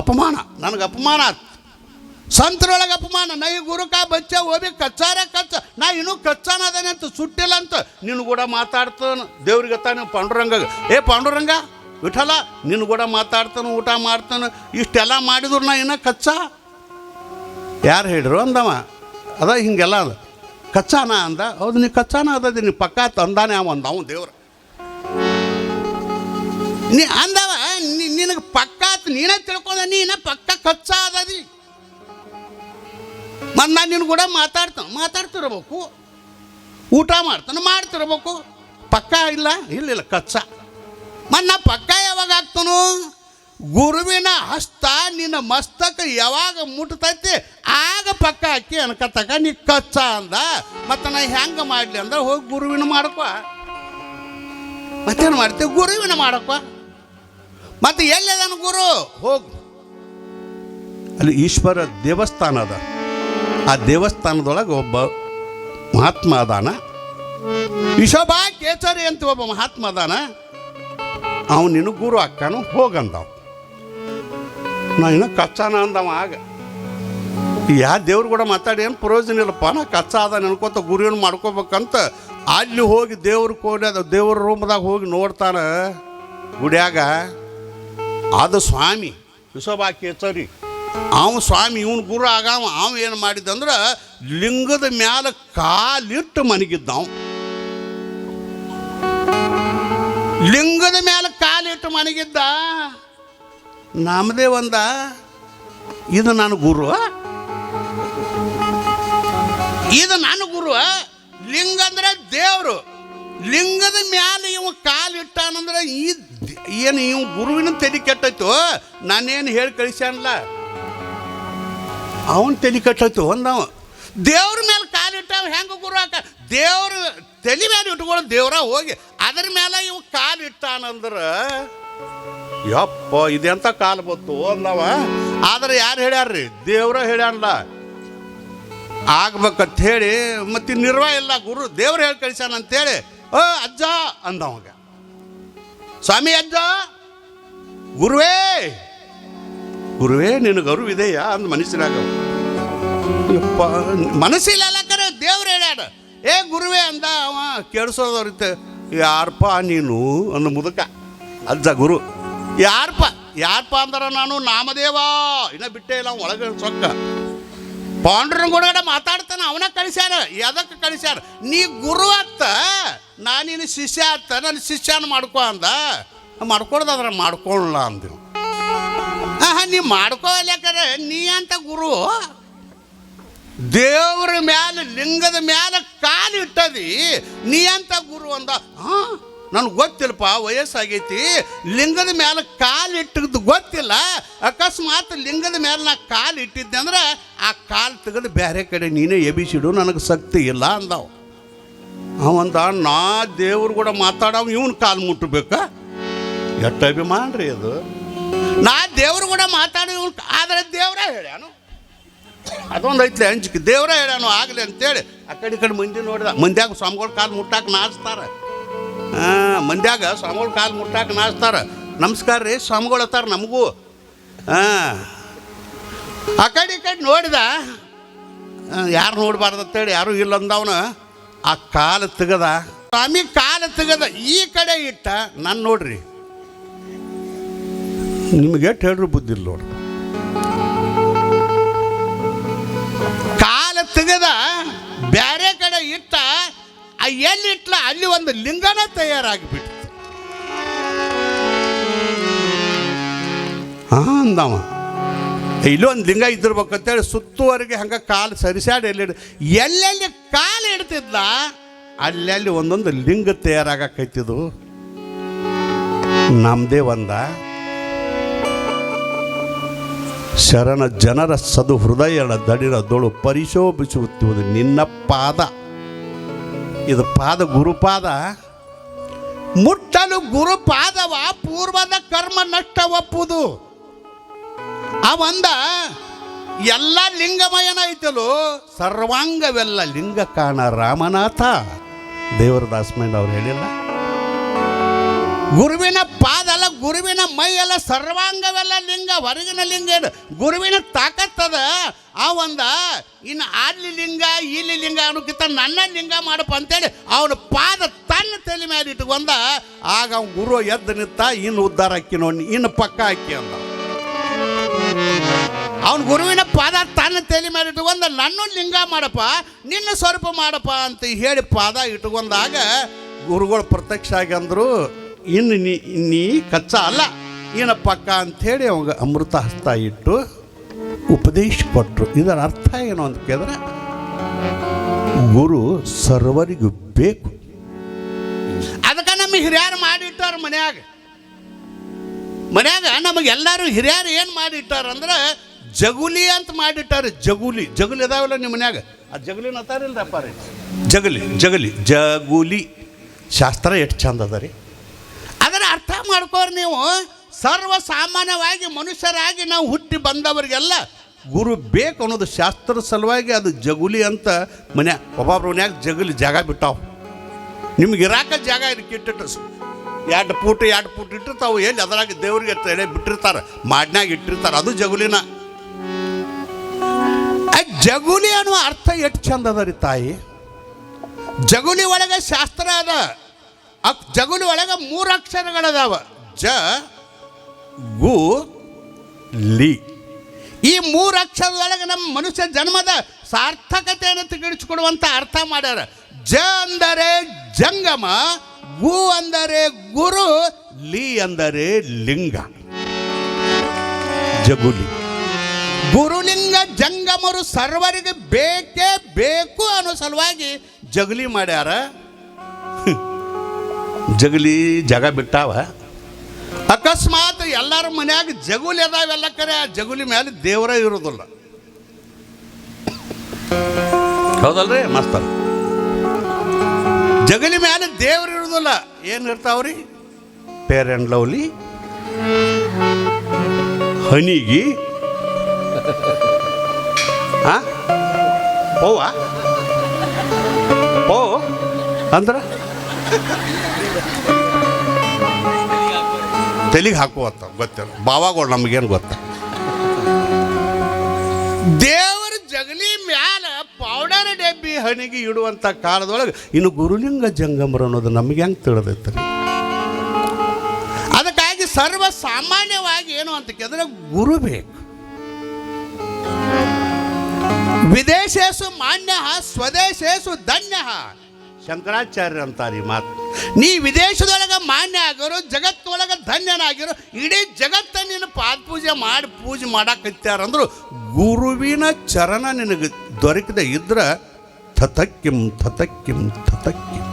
ಅಪಮಾನ, ನನಗೆ ಅಪಮಾನ ಸಂತ್ರೊಳಗೆ ಸಂತರೊಳಗೆ ಅಪಮಾನ, ನೈ ಗುರುಕ ಬಚ್ಚ ಹೋಗಿ ಕಚ್ಚಾರೆ ಕಚ್ಚ, ನಾ ಇನ್ನೂ ಕಚ್ಚಾನ ಅದೇನೆ ಅಂತ, ಸುಟ್ಟಿಲ್ಲ ಅಂತ ನಿನ್ನ ಕೂಡ ಮಾತಾಡ್ತಾನ, ದೇವ್ರಿಗೆ ತಾನೆ ಪಾಂಡುರಂಗ. ಏ ಪಾಂಡುರಂಗ, ವಿಠಲ ನಿನ್ನ ಕೂಡ ಮಾತಾಡ್ತಾನೆ, ಊಟ ಮಾಡ್ತಾನೆ, ಇಷ್ಟೆಲ್ಲ ಮಾಡಿದ್ರು ನಾ ಇನ್ನೂ ಕಚ್ಚ? ಯಾರು ಹೇಳಿರು ಅಂದವ? ಅದ ಹಿಂಗೆಲ್ಲ ಅದ. ಕಚ್ಚಾನ ಅಂದ, ಹೌದು, ನೀ ಕಚ್ಚಾನ ಅದದಿ, ನೀ ಪಕ್ಕ ತಂದಾನೆ ಅವ ಅಂದ ಅವನು ದೇವ್ರ. ನೀ ಅಂದವ ನಿನಗೆ ಪಕ್ಕ ಆತ್ ನೀನೇ ತಿಳ್ಕೊಂಡ, ನೀನ ಪಕ್ಕ ಕಚ್ಚಾ ಅದದಿ ಮತ್ತು ನಾನು ನಿನ್ನ ಕೂಡ ಮಾತಾಡ್ತಾನೆ, ಮಾತಾಡ್ತಿರ್ಬೇಕು. ಊಟ ಮಾಡ್ತಾನೆ, ಮಾಡ್ತಿರ್ಬೇಕು. ಪಕ್ಕ ಇಲ್ಲ ಇಲ್ಲ ಕಚ್ಚ ಮತ್ತು ನಾ ಪಕ್ಕ ಯಾವಾಗ ಆಗ್ತಾನು? ಗುರುವಿನ ಹಸ್ತ ನಿನ್ನ ಮಸ್ತಕ ಯಾವಾಗ ಮುಟ್ತೈತಿ, ಆಗ ಪಕ್ಕ ಹಾಕಿ ಅನ್ಕತಕ ನೀ ಕಚ್ಚ ಅಂದ. ಮತ್ತು ನಾ ಹೆಂಗೆ ಮಾಡಲಿ ಅಂದ್ರೆ ಹೋಗಿ ಗುರುವಿನ ಮಾಡ್ಕೊ. ಮತ್ತೇನು ಮಾಡ್ತೀವಿ ಗುರುವಿನ ಮಾಡಪ್ಪ ಮತ್ತೆ ಎಲ್ಲಿದಾನ ಗುರು? ಹೋಗು. ಅಲ್ಲಿ ಈಶ್ವರ ದೇವಸ್ಥಾನ ಅದ. ಆ ದೇವಸ್ಥಾನದೊಳಗೆ ಒಬ್ಬ ಮಹಾತ್ಮ ಅದಾನ. ವಿಶೋಭಾ ಕೇಸರಿ ಅಂತ ಒಬ್ಬ ಮಹಾತ್ಮ ಅದಾನ. ಅವನು ನಿನಗೆ ಗುರು ಅಕ್ಕನು ಹೋಗಂದವ. ನಾ ಇನ್ನು ಕಚ್ಚಾನ ಅಂದವ ಆಗ. ಯಾ ದೇವ್ರ ಕೂಡ ಮಾತಾಡಿ, ಏನು ಪ್ರಯೋಜನ ಇಲ್ಲಪ್ಪ, ನಾ ಕಚ್ಚಾ ಅದ ನೆನ್ಕೋತ ಗುರಿಯನ್ನು ಮಾಡ್ಕೋಬೇಕಂತ. ಅಲ್ಲಿ ಹೋಗಿ ದೇವ್ರ ಕೋಣೆ ಅದ ದೇವ್ರ ರೂಮ್ದಾಗ ಹೋಗಿ ನೋಡ್ತಾನೆ. ಗುಡಿಯಾಗ ಅದು ಸ್ವಾಮಿ. ವಿಶ್ವಬಾ ಕೇಸರಿ ಅವ ಸ್ವಾಮಿ ಇವನು ಗುರು ಆಗಾವ ಅವ ಏನು ಮಾಡಿದ್ದಂದ್ರೆ ಲಿಂಗದ ಮ್ಯಾಲ ಕಾಲಿಟ್ಟು ಮನಗಿದ್ದ ಅವ ಲಿಂಗದ ಮ್ಯಾಲೆ ಕಾಲಿಟ್ಟು ಮನಗಿದ್ದ. ನಮ್ಮದೇ ಒಂದ ಇದು ನನ್ನ ಗುರು. ಇದು ನನ್ನ ಗುರು. ಲಿಂಗ ಅಂದ್ರೆ ದೇವರು. ಲಿಂಗದ ಮ್ಯಾಲೆ ಇವ ಕಾಲಿಟ್ಟಾನಂದ್ರೆ ಈ ಏನು ಇವ್ ಗುರುವಿನ ತಲೆ ಕೆಟ್ಟೈತು ನಾನೇನು ಹೇಳಿ ಕಳಿಸ್ಯಾನಲ್ಲ? ಅವನ್ ತಲೆ ಕೆಟ್ಟೈತು ಒಂದವ ದೇವ್ರ ಮೇಲೆ ಕಾಲಿಟ್ಟಾವ ಹೆಂಗೆ ಗುರು ಹಾಕ ದೇವ್ರ ತಲೆ ಮೇಲೆ ಇಟ್ಕೊಂಡು ದೇವ್ರ ಹೋಗಿ, ಅದ್ರ ಮೇಲೆ ಇವ ಕಾಲಿಟ್ಟಾನಂದ್ರೆ ಯಪ್ಪ, ಇದೆಂತ ಕಾಲು ಬತ್ತು ಅಂದವ. ಆದ್ರೆ ಯಾರು ಹೇಳ್ಯಾರ್ರಿ? ದೇವ್ರ ಹೇಳ್ಯಾನಲ್ಲ. ಆಗ್ಬೇಕಂತ ಹೇಳಿ ಮತ್ತೆ ನಿರ್ವಾಹ ಇಲ್ಲ ಗುರು, ದೇವ್ರು ಹೇಳಿ ಕಳಿಸ್ಯಾನ ಅಂತೇಳಿ ಓ ಅಜ್ಜ ಅಂದವಾಗ ಸ್ವಾಮಿ ಅಜ್ಜ, ಗುರುವೇ ಗುರುವೇ, ನಿನಗೆ ಅರಿವಿದೆಯಾ ಅಂದ ಮನಸ್ಸಿನಾಗ ಯಪ್ಪ ಮನಸ್ಸಿಲ್ಲ ಕರೆ, ದೇವ್ರು ಹೇಳ್ಯಾಡ ಏ, ಗುರುವೇ ಅಂದ ಅವ, ಕೇಳಿಸೋದವ್ರಿತ ಯಾರಪ್ಪ ನೀನು ಅಂದ ಮುದುಕ. ಅಜ್ಜ, ಗುರು ಯಾರಪ್ಪ ಯಾರಪ್ಪ ಅಂದ್ರೆ ನಾನು, ನಾಮದೇವ. ಇನ್ನ ಬಿಟ್ಟೇ ಇಲ್ಲ, ಒಳಗೆ ಸೊಕ್ಕ. ಪಾಂಡ್ರನ ಗುಡಗಡೆ ಮಾತಾಡ್ತಾನೆ, ಅವನ ಕಳಿಸ್ಯಾರ ಎದಕ್ಕೆ ಕಳಿಸ್ಯಾರ, ನೀ ಗುರು ಅತ್ತ ನಾನಿನ ಶಿಷ್ಯ ಆತ ನನ್ನ ಶಿಷ್ಯನ ಮಾಡ್ಕೊ ಅಂದ. ಮಾಡ್ಕೊಡ್ದಾದ್ರೆ ಮಾಡ್ಕೊಳ್ಳ ಅಂದಿರು. ಆಹಾ, ನೀ ಮಾಡ್ಕೋಲ್ಯಾಕರೆ ನೀ ಅಂತ ಗುರು. ದೇವ್ರ ಮ್ಯಾಲೆ, ಲಿಂಗದ ಮ್ಯಾಲ ಕಾಲು ಇಟ್ಟದಿ. ನೀ ಅಂತ ಗುರು ಅಂದ. ಹಾ ನನಗೆ ಗೊತ್ತಿಲ್ಲಪ್ಪ, ವಯಸ್ಸಾಗೈತಿ. ಲಿಂಗದ ಮ್ಯಾಲೆ ಕಾಲು ಇಟ್ಟದ್ದು ಗೊತ್ತಿಲ್ಲ. ಅಕಸ್ಮಾತ್ ಲಿಂಗದ ಮೇಲೆ ನಾ ಕಾಲು ಇಟ್ಟಿದ್ದೆ ಅಂದ್ರೆ ಆ ಕಾಲು ತೆಗೆದು ಬೇರೆ ಕಡೆ ನೀನೇ ಎಬಿಸಿಡು ನನಗೆ ಶಕ್ತಿ ಇಲ್ಲ ಅಂದವ. ಅವಂದ ನಾ ದೇವ್ರು ಕೂಡ ಮಾತಾಡವ, ಇವನ್ ಕಾಲು ಮುಟ್ಟಬೇಕಾ ಎಟ್ಟ ಅಭಿಮಾನ ರೀ ಅದು. ನಾ ದೇವ್ರು ಕೂಡ ಮಾತಾಡ ಇವನು ಆದರೆ ದೇವ್ರ ಹೇಳ್ಯಾನು. ಅದೊಂದು ಐತ್ಲೆ ಹಂಚಿಕೆ ದೇವ್ರ ಹೇಳ್ಯಾನು, ಆಗಲಿ ಅಂತೇಳಿ. ಆ ಕಡೆ ಕಡೆ ಮಂದಿ ನೋಡಿದ, ಮಂದ್ಯಾಗ ಸ್ವಾಮಿಗಳ ಕಾಲು ಮುಟ್ಟಾಕ ನಾಚ್ತಾರ. ಹಾಂ ಮಂದ್ಯಾಗ ಸ್ವಾಮಿಗಳ ಕಾಲು ಮುಟ್ಟಾಕ ನಾಚ್ತಾರ. ನಮಸ್ಕಾರ ರೀ, ಸ್ವಾಮಿಗಳು ಅತ್ತಾರ ನಮಗೂ. ಹಾಂ ಆ ಕಡೆ ಈ ಕಡೆ ನೋಡಿದ ಯಾರು ನೋಡಬಾರ್ದು ಅಂತೇಳಿ, ಯಾರು ಇಲ್ಲ ಅಂದವನ. ಆ ಕಾಲು ತೆಗದ, ಸ್ವಾಮಿ ಕಾಲು ತೆಗದ ಈ ಕಡೆ ಇಟ್ಟ, ನಾನು ನೋಡ್ರಿ. ನಿಮಗೆ ಎಷ್ಟು ಹೇಳ್ರಿ ಬುದ್ಧಿ ಇಲ್ಲ ನೋಡ್ರಿ ಕಾಲ ತೆಗೆದ, ಬ್ಯಾರೆ ಕಡೆ ಇಟ್ಟ ಎಲ್ಲಿ ಅಲ್ಲಿ ಒಂದು ಲಿಂಗನ ತಯಾರಾಗಿಬಿಟ್ಟು ಅಂದವ. ಇಲ್ಲೊಂದು ಲಿಂಗ ಇದ್ದಿರ್ಬೇಕಂತೇಳಿ ಸುತ್ತುವರೆಗೆ ಹಂಗೆ ಕಾಲು ಸರಿಸಾಡಿ ಎಲ್ಲಿ ಎಲ್ಲೆಲ್ಲಿ ಕಾಲು ಇಡ್ತಿದ್ಲ, ಅಲ್ಲೆಲ್ಲಿ ಒಂದೊಂದು ಲಿಂಗ ತಯಾರಾಗಕ್ಕೈತಿದು ನಮ್ಮದೇ ಒಂದ. ಶರಣ ಜನರ ಸದು ಹೃದಯಗಳ ದಡಿರ ದೊಳು ಪರಿಶೋಭಿಸುತ್ತಿರುವುದು ನಿನ್ನ ಪಾದ. ಇದು ಪಾದ ಗುರುಪಾದ. ಮುಟ್ಟಲು ಗುರುಪಾದವ, ಪೂರ್ವದ ಕರ್ಮ ನಷ್ಟ ಅವಂದ ಎಲ್ಲ ಲಿಂಗಮಯನ ಐತಲು ಸರ್ವಾಂಗವೆಲ್ಲ ಲಿಂಗ ಕಾಣ ರಾಮನಾಥ. ದೇವರ ದಾಸಮಯ್ಯ ಅವ್ರು ಹೇಳಿಲ್ಲ. ಗುರುವಿನ ಪಾದ ಅಲ್ಲ ಗುರುವಿನ ಮೈ ಎಲ್ಲ ಸರ್ವಾಂಗವೆಲ್ಲ ಲಿಂಗ, ಹೊರಗಿನ ಲಿಂಗ ಗುರುವಿನ ತಾಕತ್ತದ ಆ ಒಂದ, ಇನ್ನು ಅಲ್ಲಿ ಲಿಂಗ, ಇಲ್ಲಿ ಲಿಂಗ ಅನ್ನೋಕ್ಕಿಂತ ನನ್ನ ಲಿಂಗ ಮಾಡಪ್ಪ ಅಂತೇಳಿ ಅವನ ಪಾದ ತನ್ನ ತಲೆ ಮೇಲೆ ಬಂದ ಆಗ ಗುರು ಎದ್ದು ನಿಂತ, ಇನ್ನು ಉದ್ಧಾರ ಹಾಕಿ ನೋಡಿ ಇನ್ನು ಪಕ್ಕ ಹಾಕಿ ಅಂದ. ಅವನ ಗುರುವಿನ ಪಾದ ತನ್ನ ತಲೆ ಮೇಲೆ ಇಟ್ಕೊಂಡ ನನ್ನ ಲಿಂಗ ಮಾಡಪ್ಪ, ನಿನ್ನ ಸ್ವರೂಪ ಮಾಡಪ್ಪ ಅಂತ ಹೇಳಿ ಪಾದ ಇಟ್ಕೊಂಡಾಗ ಗುರುಗಳು ಪ್ರತ್ಯಕ್ಷ ಆಗಿ ಅಂದರು, ಇನ್ನು ನೀ ನೀ ಕಚ್ಚ ಅಲ್ಲ ಏನ ಪಕ್ಕ ಅಂಥೇಳಿ ಅವಾಗ ಅಮೃತ ಹಸ್ತ ಇಟ್ಟು ಉಪದೇಶ ಕೊಟ್ಟರು ಇದರ ಅರ್ಥ ಏನು ಅಂತ ಕೇಳಿದ್ರೆ, ಗುರು ಸರ್ವರಿಗೂ ಬೇಕು. ಅದಕ್ಕೆ ನಮ್ಮ ಹಿರಿಯರು ಮಾಡಿಟ್ಟಾರ ಮನ್ಯಾಗ. ಮನ್ಯಾಗ ನಮಗೆಲ್ಲರೂ ಹಿರಿಯರು ಏನು ಮಾಡಿಟ್ಟಾರ ಅಂದ್ರೆ ಜಗುಲಿ ಅಂತ ಮಾಡಿಟ್ಟಾರೆ. ಜಗುಲಿ ಜಗುಲಿ ಅದಾವಲ್ಲ ನಿಮ್ಮ ಮನ್ಯಾಗ? ಆ ಜಗುಲಿನ ಅತ್ತಾರಿಲ್ರಪ್ಪ ರೀ ಜಗಲಿ ಜಗಲಿ, ಜಗುಲಿ. ಶಾಸ್ತ್ರ ಎಷ್ಟು ಚಂದ ಅದ ರೀ. ಅದರ ಅರ್ಥ ಮಾಡ್ಕೋರಿ ನೀವು. ಸರ್ವ ಸಾಮಾನ್ಯವಾಗಿ ಮನುಷ್ಯರಾಗಿ ನಾವು ಹುಟ್ಟಿ ಬಂದವರಿಗೆಲ್ಲ ಗುರು ಬೇಕು ಅನ್ನೋದು ಶಾಸ್ತ್ರದ ಸಲುವಾಗಿ ಅದು ಜಗುಲಿ ಅಂತ ಮನೆ ಒಬ್ಬೊಬ್ರ ಮನ್ಯಾಗ ಜಗುಲಿ ಜಾಗ ಬಿಟ್ಟಾವ. ನಿಮ್ಗೆ ಇರಾಕ ಜಾಗ ಇದಕ್ಕೆ ಇಟ್ಟಿಟ್ಟು ಎರಡು ಫೂಟ್ ಎರಡು ಫೂಟ್ ಇಟ್ಟಿರ್ತಾವೆ. ಎಲ್ಲಿ? ಅದರಾಗ ದೇವ್ರಿಗೆ ತಲೆ ಬಿಟ್ಟಿರ್ತಾರೆ. ಮಾಡ್ನಾಗ ಇಟ್ಟಿರ್ತಾರೆ. ಅದು ಜಗುಲಿನ. ಜಗುಲಿ ಅನ್ನುವ ಅರ್ಥ ಎಷ್ಟು ಚಂದ ಅದ ರೀ ತಾಯಿ? ಜಗುಲಿ ಒಳಗೆ ಶಾಸ್ತ್ರ ಅದ. ಜಗುಲಿ ಒಳಗೆ ಮೂರು ಅಕ್ಷರಗಳದಾವ. ಜ, ಗು, ಲಿ. ಈ ಮೂರು ಅಕ್ಷರದೊಳಗೆ ನಮ್ಮ ಮನುಷ್ಯ ಜನ್ಮದ ಸಾರ್ಥಕತೆಯನ್ನು ತಿಳಿಸಿಕೊಡುವಂತ ಅರ್ಥ ಮಾಡ್ಯಾರ. ಜ ಅಂದರೆ ಜಂಗಮ, ಗು ಅಂದರೆ ಗುರು, ಲಿ ಅಂದರೆ ಲಿಂಗ. ಜಗುಲಿ. ಗುರುಲಿಂಗ ಜಂಗಮರು ಸರ್ವರಿಗೆ ಬೇಕೇ ಬೇಕು ಅನ್ನೋ ಸಲುವಾಗಿ ಜಗಲಿ ಮಾಡ್ಯಾರ. ಜಗಲಿ ಜಗ ಬಿಟ್ಟಾವ. ಅಕಸ್ಮಾತ್ ಎಲ್ಲರ ಮನ್ಯಾಗ ಜಗುಲಿ ಅದಾವೆಲ್ಲ ಕರೆ, ಆ ಜಗುಲಿ ಮೇಲೆ ದೇವರ ಇರೋದಿಲ್ಲ. ಹೌದಲ್ರಿ ಮಾಸ್ತರ್ ಜಗಲಿ ಮೇಲೆ ದೇವ್ರು ಇರೋದಿಲ್ಲ. ಏನು ಇರ್ತಾವ್ರಿ? ಪೇರ್ ಆ್ಯಂಡ್ ಲವ್ಲಿ, ಹನಿಗಿ ಆ? ಓವಾ ಓ ಅಂದ್ರ? ತಲೆಗೆ ಹಾಕುವತ್ತ ಗೊತ್ತಿಲ್ಲ. ಬಾವಾಗಳು ನಮಗೇನು ಗೊತ್ತ? ದೇವರ ಜಗಲಿ ಮ್ಯಾಲ ಪೌಡರ್ ಡಬ್ಬಿ ಹಣಿಗೆ ಇಡುವಂಥ ಕಾಲದೊಳಗೆ ಇನ್ನು ಗುರುಲಿಂಗ ಜಂಗಮರು ಅನ್ನೋದು ನಮಗೆ ಹೆಂಗೆ ತಿಳಿದೈತೆ ಅದಕ್ಕಾಗಿ ಸರ್ವ ಸಾಮಾನ್ಯವಾಗಿ ಏನು ಅಂತ ಕೇಳಿದ್ರೆ ಗುರು ಬೇಕು. ವಿದೇಶೇಶು ಮಾನ್ಯ ಸ್ವದೇಶೇಶು ಧನ್ಯ. ಶಂಕರಾಚಾರ್ಯ ಅಂತಾರೆ ಈ ಮಾತು. ನೀ ವಿದೇಶದೊಳಗೆ ಮಾನ್ಯ ಆಗಿರೋ ಜಗತ್ತೊಳಗೆ ಧನ್ಯನಾಗಿರೋ ಇಡೀ ಜಗತ್ತ ನೀನು ಪಾದ ಪೂಜೆ ಮಾಡಿ ಪೂಜೆ ಮಾಡಾಕತ್ಯಾರಂದ್ರು ಗುರುವಿನ ಚರಣ ನಿನಗೆ ದೊರಕದೆ ಇದ್ರೆ ಥತಕ್ಕಿಂ ಥತಕ್ಕಿಂ ಥತಕ್ಕಿಂ.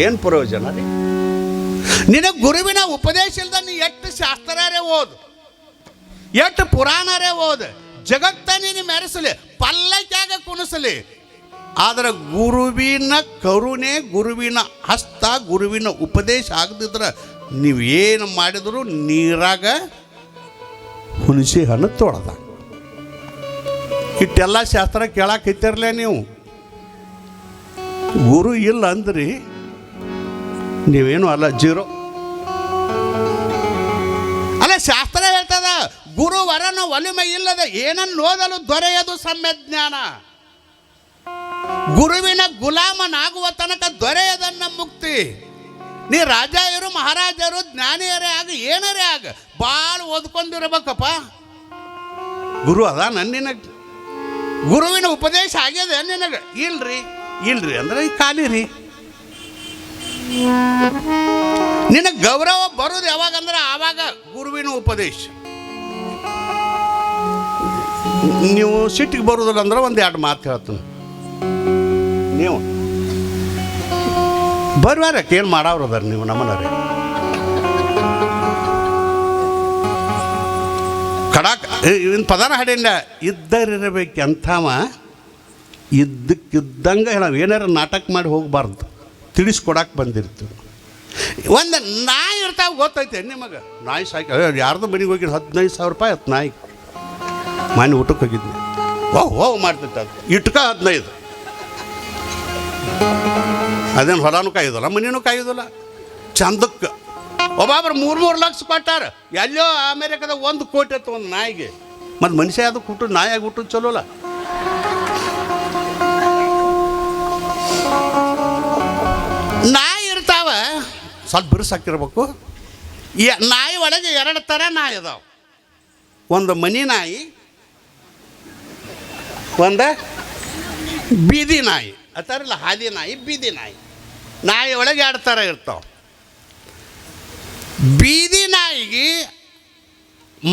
ಏನು ಪ್ರಯೋಜನ ರೀ ನಿನಗೆ ಗುರುವಿನ ಉಪದೇಶ ಇಲ್ದ ನೀ ಎಷ್ಟು ಶಾಸ್ತ್ರರೇ ಓದು ಎಷ್ಟು ಪುರಾಣರೇ ಓದು ಜಗತ್ತ ನೀನು ಮೆರೆಸಲಿ ಪಲ್ಲಕ್ಕಾಗ ಕುಣಿಸಲಿ. ಆದರೆ ಗುರುವಿನ ಕರುಣೆ, ಗುರುವಿನ ಹಸ್ತ, ಗುರುವಿನ ಉಪದೇಶ ಆಗದಿದ್ರೆ ಏನು ಮಾಡಿದರೂ ನೀರಾಗ ಹುಣಸಿ ಹಣ್ಣು ತೊಳೆದ. ಇಟ್ಟೆಲ್ಲ ಶಾಸ್ತ್ರ ಕೇಳಾಕೈತಿರ್ಲೇ ನೀವು? ಗುರು ಇಲ್ಲ ಅಂದ್ರಿ, ನೀವೇನು ಅಲ್ಲ, ಜೀರೋ. ಅಲ್ಲ, ಶಾಸ್ತ್ರ ಗುರು ವರನ ಒಲಿಮೆ ಇಲ್ಲದ ಏನನ್ನು ಓದಲು ದೊರೆಯದು ಸಮ್ಯ ಜ್ಞಾನ ಗುರುವಿನ ಗುಲಾಮನಾಗುವ ತನಕ ದೊರೆಯದನ್ನ ಮುಕ್ತಿ. ನೀ ರಾಜ ಇರು ಮಹಾರಾಜರು, ಜ್ಞಾನಿಯರೇ ಆಗ, ಏನರೇ ಆಗ ಭಾಳ ಓದ್ಕೊಂಡಿರ್ಬೇಕಪ್ಪ. ಗುರು ಅದ ನನ್ನಿನ ಗುರುವಿನ ಉಪದೇಶ ಆಗ್ಯದ ನಿನಗೆ. ಇಲ್ರಿ ಇಲ್ರಿ ಅಂದ್ರೆ ಈ ಖಾಲಿ ರೀ. ನಿನಗೆ ಗೌರವ ಬರೋದು ಯಾವಾಗಂದ್ರೆ ಆವಾಗ ಗುರುವಿನ ಉಪದೇಶ. ನೀವು ಸಿಟ್ಟಿಗೆ ಬರೋದಿಲ್ಲ ಅಂದ್ರೆ ಒಂದು ಎರಡು ಮಾತು ಹೇಳ್ತೀನಿ. ನೀವು. ಬರ್ವಾರಕ್ಕೆ ಏನು ಮಾಡವ್ರು ಅದಾರ ನೀವು ನಮ್ಮನವ್ರಿ? ಕಡಾಕ್ ಇವನ್ ಪದಾನ ಹಾಡಿಲ್ಲ ಇದ್ದರಿರಬೇಕು ಅಂಥವ ಇದ್ದಕ್ಕಿದ್ದಂಗೆ ನಾವು ಏನಾರು ನಾಟಕ ಮಾಡಿ ಹೋಗಬಾರ್ದು. ತಿಳಿಸ್ಕೊಡಕ್ಕೆ ಬಂದಿರ್ತೀವಿ. ಒಂದು ನಾಯಿ ಇರ್ತಾವ, ಗೊತ್ತೈತೆ ನಿಮಗೆ? ನಾಯಿ ಸಾಕಿ ಯಾರ್ದು ಮನೆಗೆ ಹೋಗಿದ್ದು ಹದಿನೈದು ಸಾವಿರ ರೂಪಾಯಿ ಹತ್ತು ನಾಯಿ ಮನೆ ಊಟಕ್ಕೆ ಹೋಗಿದ್ವಿ ಓ ಓ ಮಾಡ್ತಿತ್ತು ಇಟ್ಕ ಹದಿನೈದು. ಅದೇನು ಹೊಲನೂ ಕಾಯೋದಲ್ಲ, ಮನೇನೂ ಕಾಯೋದಿಲ್ಲ. ಚಂದಕ್ಕೆ. ಒಬ್ಬೊಬ್ರು ಮೂರು ಮೂರು ಲಕ್ಷ ಕೊಟ್ಟಾರ. ಎಲ್ಲೋ ಅಮೇರಿಕದಾಗ ಒಂದು ಕೋಟಿ ಆಯ್ತು ಒಂದು ನಾಯಿಗೆ. ಮತ್ತು ಮನುಷ್ಯ ಅದು ಹುಟ್ಟು ನಾಯಿಯಾಗಿ ಹುಟ್ಟು ಚಲೋಲ್ಲ ನಾಯಿ ಇರ್ತಾವ, ಸ್ವಲ್ಪ ಬಿರುಸಾಕಿರ್ಬೇಕು ನಾಯಿ ಒಳಗೆ ಎರಡು ಥರ ನಾಯಿ ಅದಾವ. ಒಂದು ಮನಿ ನಾಯಿ ಒಂದು ಬೀದಿ ನಾಯಿ. ಅಂತಾರಲ್ಲ, ಹಾದಿ ನಾಯಿ, ಬೀದಿ ನಾಯಿ. ನಾಯಿ ಒಳಗೆ ಎರಡು ಥರ ಇರ್ತಾವೆ. ಬೀದಿ ನಾಯಿಗೆ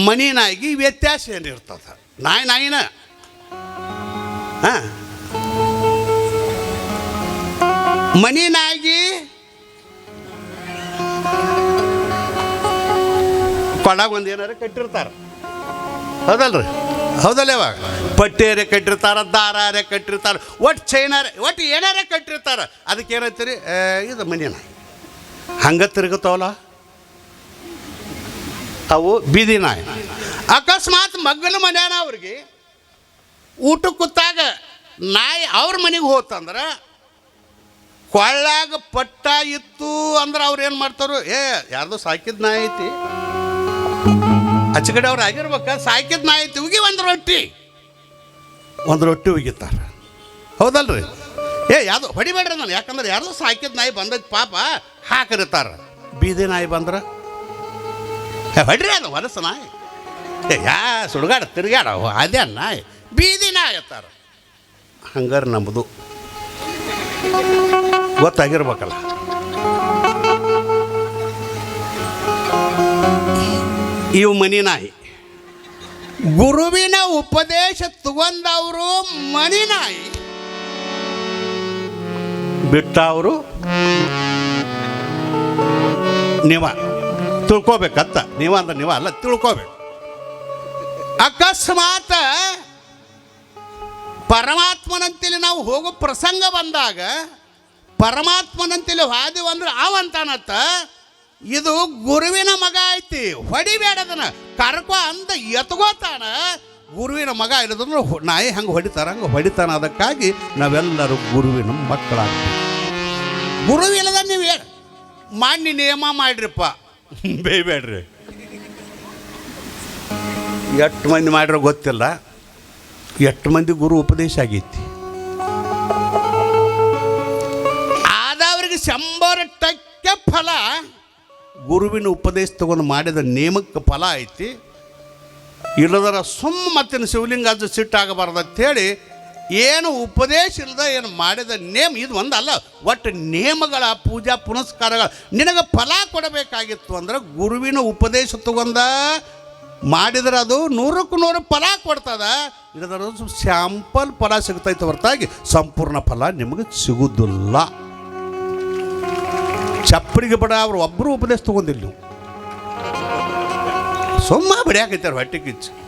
ಮನಿ ನಾಯಿಗೆ ವ್ಯತ್ಯಾಸ ಏನಿರ್ತದೆ? ನಾಯಿ ನಾಯಿನ. ಹಾಂ. ಮನಿ ನಾಯಿಗೆ ಕೊಳಗ ಒಂದು ಏನಾರ ಕಟ್ಟಿರ್ತಾರೆ. ಹೌದಲ್ರಿ? ಹೌದಲ್ಲ ಇವಾಗ? ಪಟ್ಟಿಯರೇ ಕಟ್ಟಿರ್ತಾರ, ದಾರಾರೆ ಕಟ್ಟಿರ್ತಾರೆ. ಒಟ್ಟು ಚೈನಾರೆ ಒಟ್ಟು ಏನಾರೆ ಕಟ್ಟಿರ್ತಾರೆ. ಅದಕ್ಕೆ ಏನಂತೀರಿ? ಇದು ಮನೇನ. ಹಂಗೆ ತಿರುಗುತ್ತವಲ್ಲ? ಅವು ಬೀದಿ ನಾಯಿ ಅಕಸ್ಮಾತ್ ಮಗನ ಮನ್ಯಾನ ಅವ್ರಿಗೆ ಊಟಕ್ಕೆ ಕೂತಾಗ ನಾಯಿ ಅವ್ರ ಮನೆಗೆ ಹೋತಂದ್ರೆ ಕೊಳ್ಳಾಗ ಪಟ್ಟ ಇತ್ತು ಅಂದ್ರೆ ಅವ್ರು ಏನು ಮಾಡ್ತಾರೋ? ಏ, ಯಾರ್ದು ಸಾಕಿದ ನಾಯಿ ಐತಿ. ಅಚ್ಚಗಡೆ ಅವ್ರು ಆಗಿರ್ಬೇಕ, ಸಾಕಿದ ನಾಯಿ ಐತಿ. ಉಗಿ ಒಂದು ರೊಟ್ಟಿ. ಒಂದು ರೊಟ್ಟಿ ಉಗಿತಾರೆ ಹೌದಲ್ರಿ? ಏ ಯಾವುದು ಹೊಡಿಬೇಡ್ರಿ ನಾನು ಯಾಕಂದ್ರೆ ಯಾರ್ದು ಸಾಕಿದ ನಾಯಿ ಬಂದೈತಿ ಪಾಪ ಹಾಕಿರ್ತಾರೆ ಬೀದಿ ನಾಯಿ ಬಂದ್ರೆ? ಏ, ಹೊಡ್ರಿ ಅದು ಹೊಲಸು ನಾಯಿ. ಏ ಯಾ ಸುಡುಗಾಡ ತಿರುಗಾಡ ಅದೇ ನಾಯಿ. ಬೀದಿ ನಾಯಿ ಅತ್ತಾರ ಹಂಗಾರೆ ನಮ್ಮದು ಗೊತ್ತಾಗಿರ್ಬೇಕಲ್ಲ. ಇವು ಮನಿ ನಾಯಿ. ಗುರುವಿನ ಉಪದೇಶ ತಗೊಂಡವರು ಮನಿ ನಾಯಿ. ಬಿಟ್ಟವರು ನೀವ. ತಿಳ್ಕೊಬೇಕತ್ತ ನೀವ ಅಂದ್ರೆ ನೀವ ಅಲ್ಲ ತಿಳ್ಕೋಬೇಕು. ಅಕಸ್ಮಾತ್ ಪರಮಾತ್ಮನಂತೇಳಿ ನಾವು ಹೋಗೋ ಪ್ರಸಂಗ ಬಂದಾಗ ಪರಮಾತ್ಮನಂತೇಳಿ ಹಾದಿ ಅಂದ್ರೆ ಅವಂತಾನತ್ತ ಇದು ಗುರುವಿನ ಮಗ ಐತಿ. ಹೊಡಿಬೇಡದನ ಕರ್ಕೊ ಅಂದ ಎತ್ಕೋತಾನ. ಗುರುವಿನ ಮಗ ಇರೋದಂದ್ರೆ ಹೊ- ನಾಯಿ ಹಂಗೆ ಹೊಡಿತಾರ, ಹಂಗೆ ಹೊಡಿತಾನ. ಅದಕ್ಕಾಗಿ ನಾವೆಲ್ಲರೂ ಗುರುವಿನ ಮಕ್ಕಳಾಗ್ತೀವಿ ಗುರುವಿಲ್ಲದ ನೀವು ಹೇಳಿ. ಮಾಡಿ ನಿಯಮ ಮಾಡ್ರಿಪ್ಪ. ಬೇಯ್ಬೇಡ್ರಿ ಎಷ್ಟು ಮಂದಿ ಮಾಡಿರೋ ಗೊತ್ತಿಲ್ಲ. ಎಷ್ಟು ಮಂದಿ ಗುರು ಉಪದೇಶ ಆಗೈತಿ. ಆದವ್ರಿಗೆ ಶಂಬರ ಟಕ್ಕೆ ಫಲ. ಗುರುವಿನ ಉಪದೇಶ ತಗೊಂಡು ಮಾಡಿದ ನೇಮಕ್ಕೆ ಫಲ ಐತಿ. ಇಲ್ಲದರ ಸುಮ್ಮ ಮತ್ತಿನ ಶಿವಲಿಂಗ ಅದು ಸಿಟ್ಟಾಗಬಾರ್ದು ಅಂತೇಳಿ ಏನು ಉಪದೇಶ ಇಲ್ಲದ ಏನು ಮಾಡಿದ ನೇಮ, ಇದು ಒಂದಲ್ಲ, ಒಟ್ಟು ನೇಮಗಳ ಪೂಜಾ ಪುನಸ್ಕಾರಗಳ ನಿನಗೆ ಫಲ ಕೊಡಬೇಕಾಗಿತ್ತು ಅಂದ್ರೆ ಗುರುವಿನ ಉಪದೇಶ ತಗೊಂಡ ಮಾಡಿದ್ರೆ ಅದು ನೂರಕ್ಕೂ ನೂರು ಫಲ ಕೊಡ್ತದ. ಇಲ್ಲದರ ಸ್ಯಾಂಪಲ್ ಫಲ ಸಿಗ್ತೈತೆ ಹೊರತಾಗಿ, ಸಂಪೂರ್ಣ ಫಲ ನಿಮಗೆ ಸಿಗುವುದಿಲ್ಲ ಚಪ್ಪಡಿಗೆ ಬಡ ಅವ್ರು ಒಬ್ಬರು ಉಪದೇಶ ತೊಗೊಂಡಿಲ್ಲ. ಸುಮ್ಮ ಬಿಡ್ಯಾಕೈತಾರ ಹೊಟ್ಟೆ ಕಿಚ್ಚು.